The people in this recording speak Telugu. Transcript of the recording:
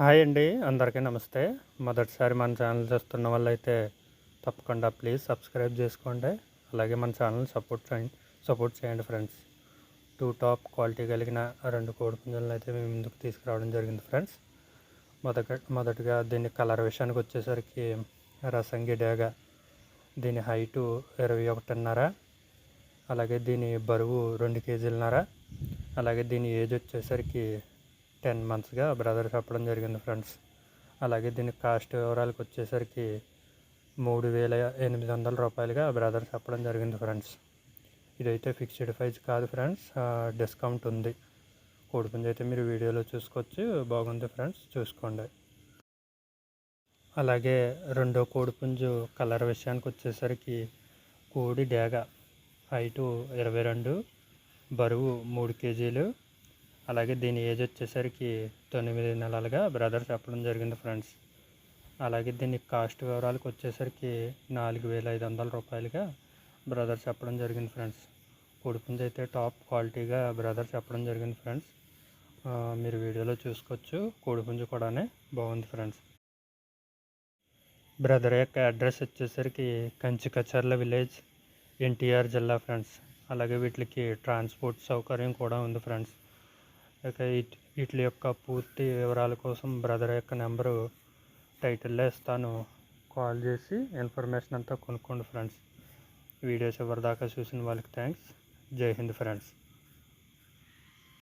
హాయ్ అండి అందరికీ నమస్తే. మొదటిసారి మన ఛానల్ చూస్తున్న వాళ్ళైతే తప్పకుండా ప్లీజ్ సబ్స్క్రైబ్ చేసుకోండి. అలాగే మన ఛానల్ సపోర్ట్ చేయండి సపోర్ట్ చేయండి ఫ్రెండ్స్. టూ టాప్ క్వాలిటీ కలిగిన రెండు కోడి పుంజలను అయితే మేము ముందుకు తీసుకురావడం జరిగింది ఫ్రెండ్స్. మొదట మొదటగా దీని కలర్ విషయానికి వచ్చేసరికి రసంగి డేగ దీని హైటు ఇరవై ఒకటిన్నర. అలాగే దీని బరువు రెండు కేజీలన్నర. అలాగే దీని ఏజ్ వచ్చేసరికి టెన్ మంత్స్గా బ్రదర్ చెప్పడం జరిగింది ఫ్రెండ్స్. అలాగే దీని కాస్ట్ వివరాలకు వచ్చేసరికి మూడు వేల ఎనిమిది వందల రూపాయలుగా బ్రదర్ చెప్పడం జరిగింది ఫ్రెండ్స్. ఇదైతే ఫిక్స్డ్ ప్రైస్ కాదు ఫ్రెండ్స్. డిస్కౌంట్ ఉంది. కోడిపుంజు అయితే మీరు వీడియోలో చూసుకోవచ్చు. బాగుంది ఫ్రెండ్స్. చూసుకోండి. అలాగే రెండో కోడిపుంజు కలర్ విషయానికి వచ్చేసరికి కోడి డేగ. హైటు ఇరవై రెండు బరువు మూడు కేజీలు అలాగే దీని ఏజ్ వచ్చేసరికి తొమ్మిది నెలలుగా బ్రదర్ చెప్పడం జరిగింది ఫ్రెండ్స్. అలాగే దీని కాస్ట్ వివరాలకు వచ్చేసరికి నాలుగు వేల ఐదు వందల రూపాయలుగా బ్రదర్ చెప్పడం జరిగింది ఫ్రెండ్స్. కోడిపుంజు అయితే టాప్ క్వాలిటీగా బ్రదర్ చెప్పడం జరిగింది ఫ్రెండ్స్. మీరు వీడియోలో చూసుకోవచ్చు. కోడిపుంజు కూడానే బాగుంది ఫ్రెండ్స్. బ్రదర్ యొక్క అడ్రస్ వచ్చేసరికి కంచి కచర్ల విలేజ్ ఎన్టీఆర్ జిల్లా ఫ్రెండ్స్. అలాగే వీటికి ట్రాన్స్పోర్ట్ సౌకర్యం కూడా ఉంది ఫ్రెండ్స్. ఇక వీటి యొక్క పూర్తి వివరాల కోసం బ్రదర్ యొక్క నెంబరు టైటిల్లో ఇస్తాను. కాల్ చేసి ఇన్ఫర్మేషన్ అంతా కొనుక్కోండి ఫ్రెండ్స్. వీడియోస్ ఎవరిదాకా చూసిన వాళ్ళకి థ్యాంక్స్. జై హింద్ ఫ్రెండ్స్.